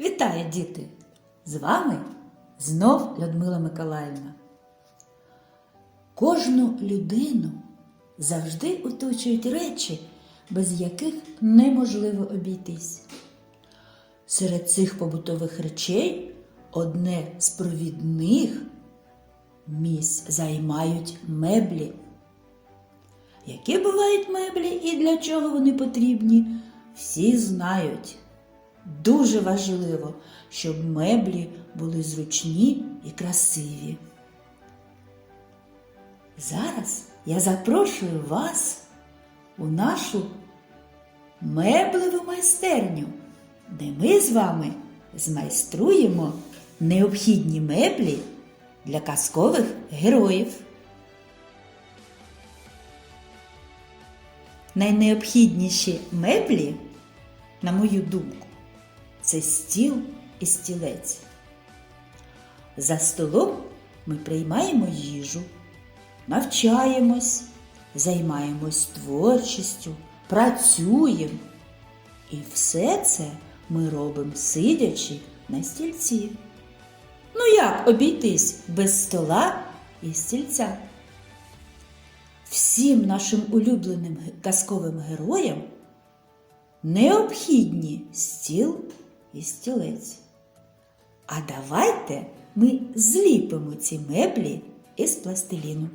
Вітаю, діти! З вами знов Людмила Миколаївна. Кожну людину завжди оточують речі, без яких неможливо обійтись. Серед цих побутових речей одне з провідних місць займають меблі. Які бувають меблі і для чого вони потрібні, всі знають. Дуже важливо, щоб меблі були зручні і красиві. Зараз я запрошую вас у нашу меблеву майстерню, де ми з вами змайструємо необхідні меблі для казкових героїв. Найнеобхідніші меблі, на мою думку, це стіл і стілець. За столом ми приймаємо їжу, навчаємось, займаємось творчістю, працюємо. І все це ми робимо сидячи на стільці. Ну як обійтись без стола і стільця? Всім нашим улюбленим казковим героям необхідні стіл і стілець. А давайте ми зліпимо ці меблі із пластиліну.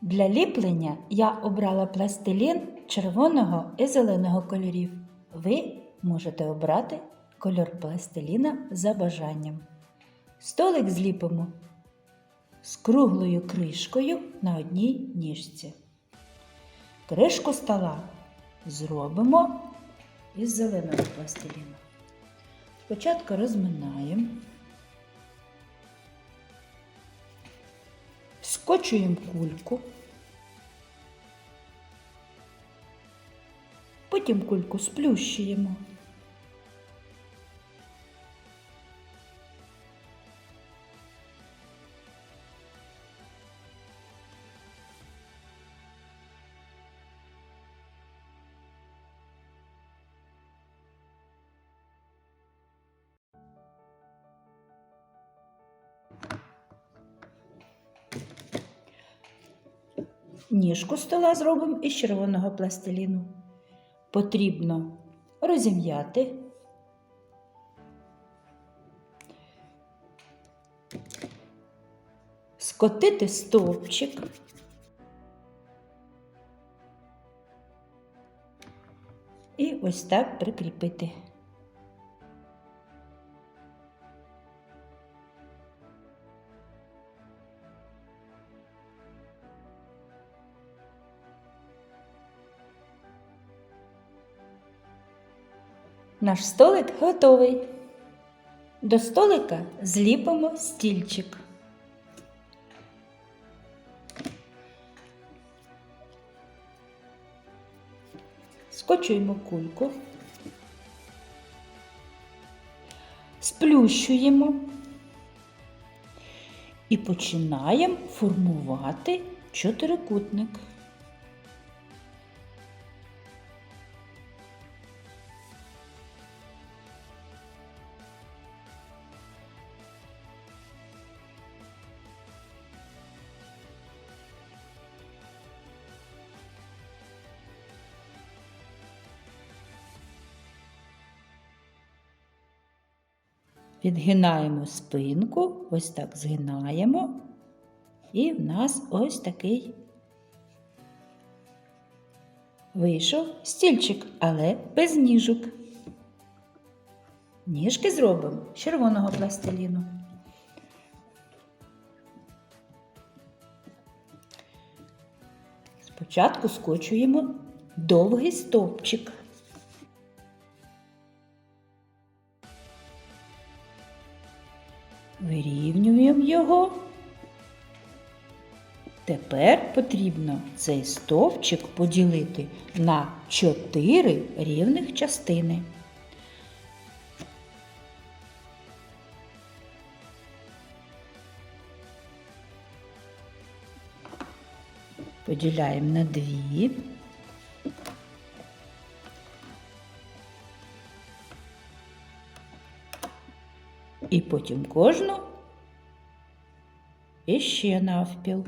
Для ліплення я обрала пластилін червоного і зеленого кольорів. Ви можете обрати кольор пластиліна за бажанням. Столик зліпимо з круглою кришкою на одній ніжці. Кришку стола зробимо із зеленого пластиліну. Спочатку розминаємо, скочуємо кульку, потім кульку сплющуємо. Ніжку стола зробимо із червоного пластиліну. Потрібно розім'яти. Скотити стовпчик. І ось так прикріпити. Наш столик готовий. До столика зліпимо стільчик. Скочуємо кульку, сплющуємо і починаємо формувати чотирикутник. Підгинаємо спинку, ось так згинаємо, і в нас ось такий вийшов стільчик, але без ніжок. Ніжки зробимо з червоного пластиліну. Спочатку скочуємо довгий стовпчик. Вирівнюємо його. Тепер потрібно цей стовпчик поділити на чотири рівних частини. Поділяємо на дві. І потім кожну і ще навпіл.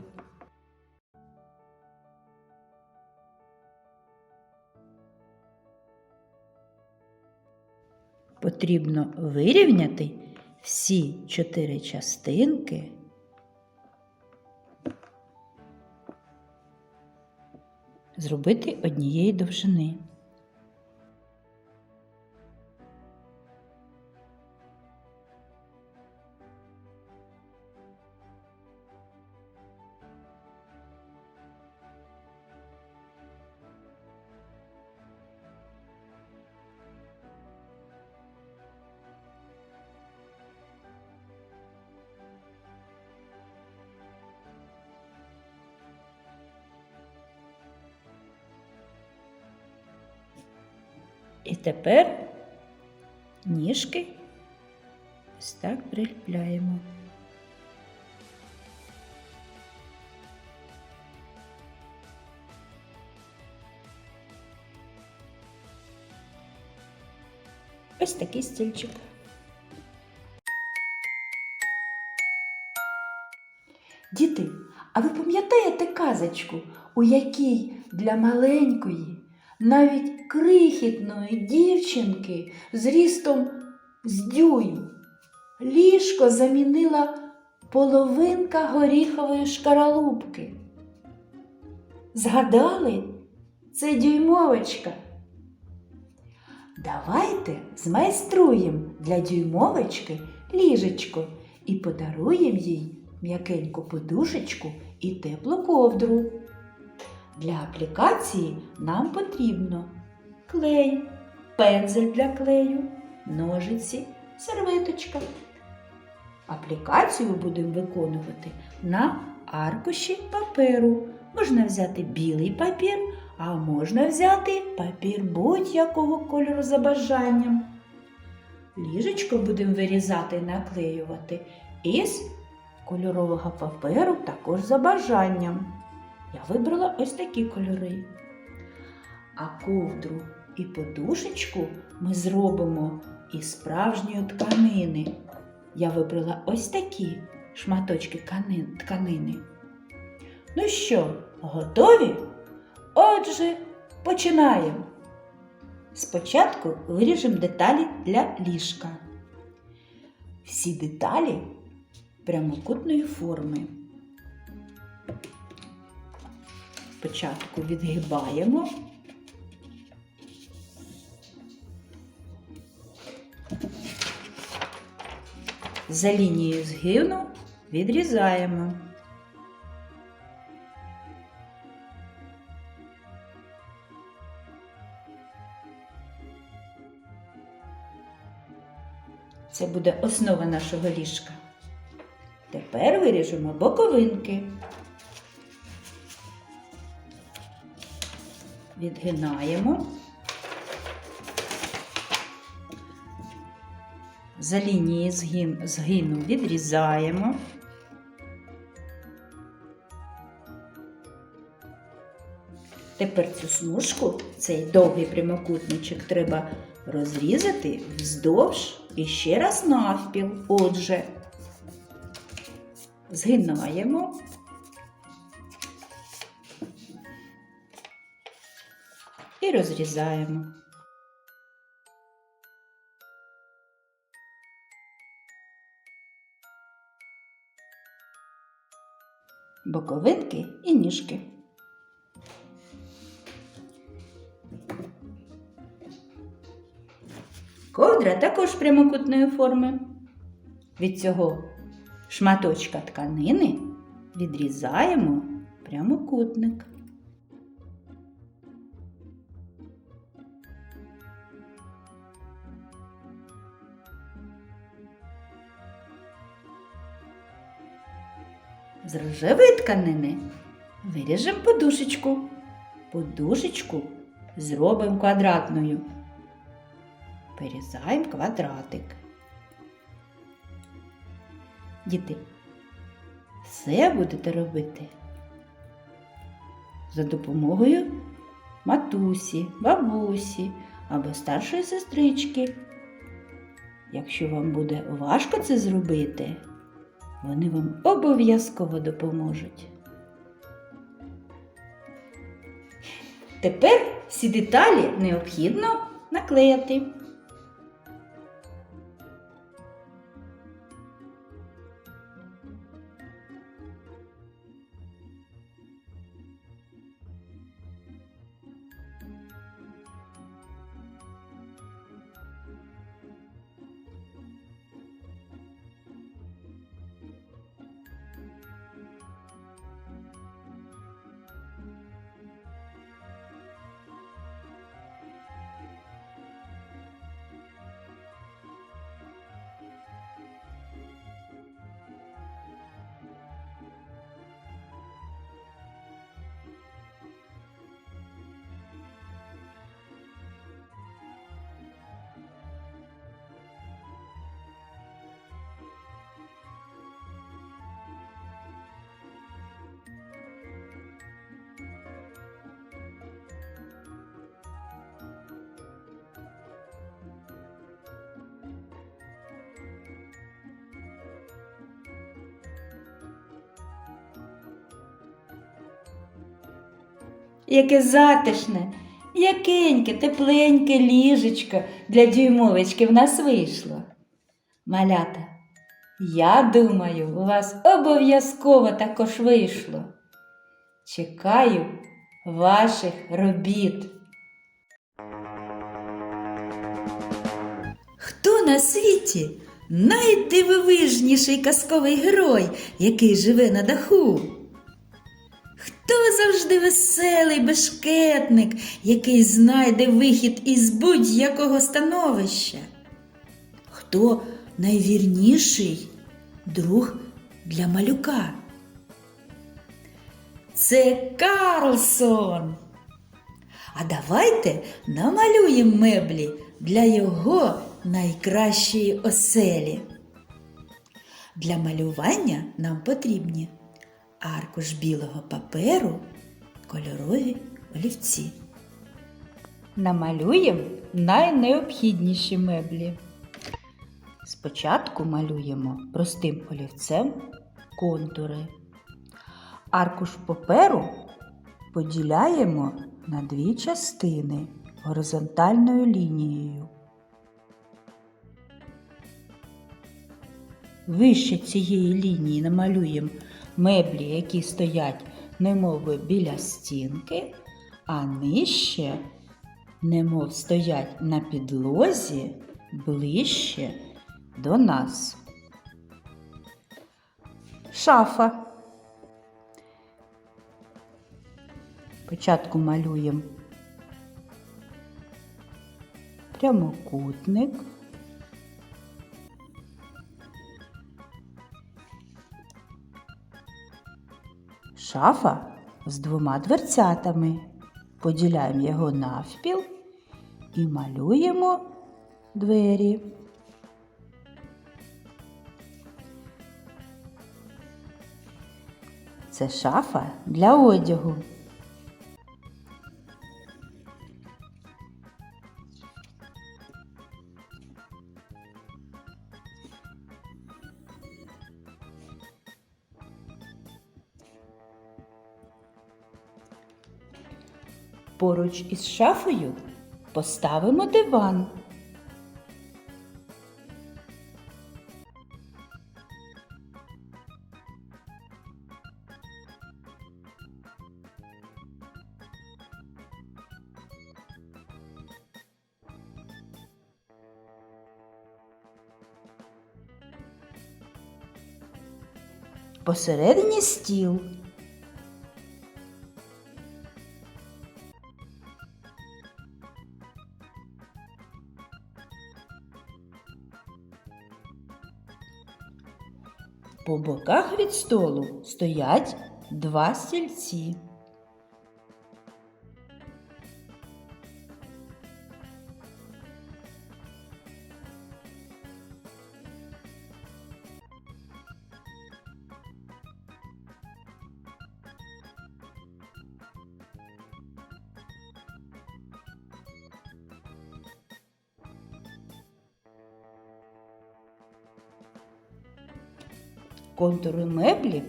Потрібно вирівняти всі чотири частинки. Зробити однієї довжини. І тепер ніжки ось так приліпляємо. Ось такий стільчик. Діти, а ви пам'ятаєте казочку, у якій для маленької, навіть крихітної дівчинки з рістом з дюйм ліжко замінила половинка горіхової шкаралупки? Згадали? Це дюймовочка. Давайте змайструємо для дюймовочки ліжечко і подаруємо їй м'якеньку подушечку і теплу ковдру. Для аплікації нам потрібно клей, пензель для клею, ножиці, серветочка. Аплікацію будемо виконувати на аркуші паперу. Можна взяти білий папір, а можна взяти папір будь-якого кольору за бажанням. Ліжечко будемо вирізати і наклеювати із кольорового паперу також за бажанням. Я вибрала ось такі кольори. А ковдру і подушечку ми зробимо із справжньої тканини. Я вибрала ось такі шматочки тканини. Ну що, готові? Отже, починаємо. Спочатку виріжемо деталі для ліжка. Всі деталі прямокутної форми. Спочатку відгибаємо. За лінією згину відрізаємо. Це буде основа нашого ліжка. Тепер виріжемо боковинки. Відгинаємо. За лінії згин, згину відрізаємо. Тепер цю смужку, цей довгий прямокутничок, треба розрізати вздовж і ще раз навпіл. Отже, згинаємо. Розрізаємо. Боковинки і ніжки. Ковдра також прямокутної форми. Від цього шматочка тканини відрізаємо прямокутник. З рожевої тканини виріжемо подушечку. Подушечку зробимо квадратною. Вирізаємо квадратик. Діти, все будете робити за допомогою матусі, бабусі або старшої сестрички. Якщо вам буде важко це зробити, вони вам обов'язково допоможуть. Тепер всі деталі необхідно наклеїти. Яке затишне, якеньке, тепленьке ліжечко для дюймовочки в нас вийшло. Малята, я думаю, у вас обов'язково також вийшло. Чекаю ваших робіт. Хто на світі найдивовижніший казковий герой, який живе на даху? Завжди веселий бешкетник, який знайде вихід із будь-якого становища? Хто найвірніший друг для малюка? Це Карлсон. А давайте намалюємо меблі для його найкращої оселі. Для малювання нам потрібні аркуш білого паперу, кольорові олівці. Намалюємо найнеобхідніші меблі. Спочатку малюємо простим олівцем контури. Аркуш паперу поділяємо на дві частини горизонтальною лінією. Вище цієї лінії намалюємо меблі, які стоять немови біля стінки, а нижче, немов стоять на підлозі ближче до нас. Шафа. Спочатку малюємо прямокутник. Шафа з двома дверцятами. Поділяємо його навпіл і малюємо двері. Це шафа для одягу. Поруч із шафою поставимо диван. Посередині стіл. По боках від столу стоять два стільці. Контури меблів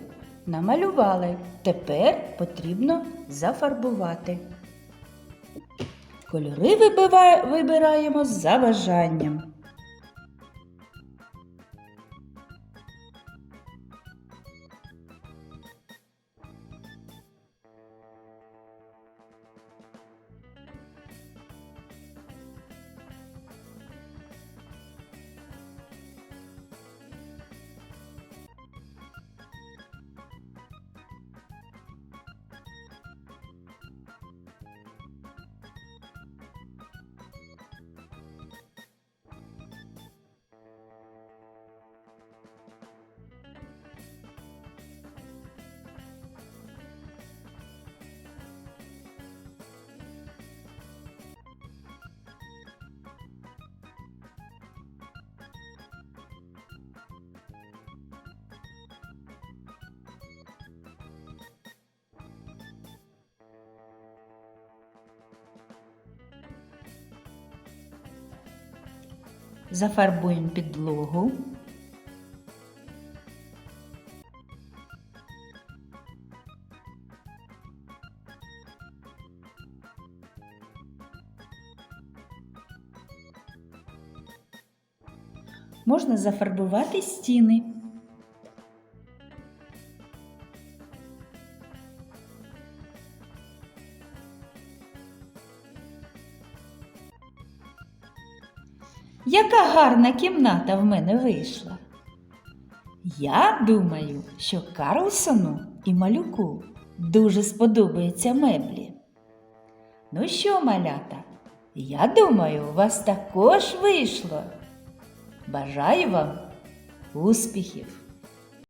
намалювали. Тепер потрібно зафарбувати. Кольори вибираємо за бажанням. Зафарбуємо підлогу. Можна зафарбувати стіни. Яка гарна кімната в мене вийшла. Я думаю, що Карлсону і малюку дуже сподобаються меблі. Ну що, малята, я думаю, у вас також вийшло. Бажаю вам успіхів!